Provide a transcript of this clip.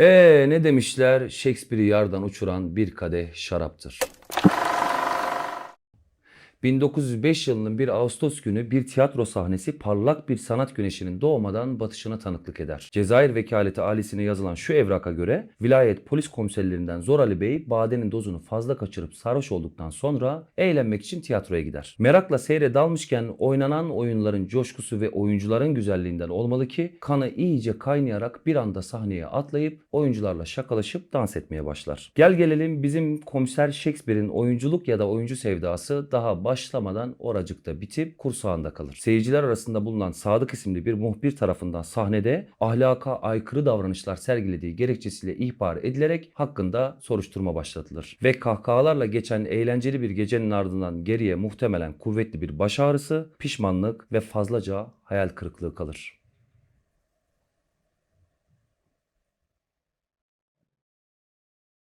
Ee ne demişler? Shakespeare'i yardan uçuran bir kadeh şaraptır. 1905 yılının bir Ağustos günü bir tiyatro sahnesi parlak bir sanat güneşinin doğmadan batışına tanıklık eder. Cezayir vekaleti alisine yazılan şu evraka göre vilayet polis komiserlerinden Zor Ali Bey badenin dozunu fazla kaçırıp sarhoş olduktan sonra eğlenmek için tiyatroya gider. Merakla seyre dalmışken oynanan oyunların coşkusu ve oyuncuların güzelliğinden olmalı ki kanı iyice kaynayarak bir anda sahneye atlayıp oyuncularla şakalaşıp dans etmeye başlar. Gel gelelim bizim komiser Shakespeare'in oyunculuk ya da oyuncu sevdası daha başlamadan oracıkta bitip kursağında kalır. Seyirciler arasında bulunan Sadık isimli bir muhbir tarafından sahnede ahlaka aykırı davranışlar sergilediği gerekçesiyle ihbar edilerek hakkında soruşturma başlatılır. Ve kahkahalarla geçen eğlenceli bir gecenin ardından geriye muhtemelen kuvvetli bir baş ağrısı, pişmanlık ve fazlaca hayal kırıklığı kalır.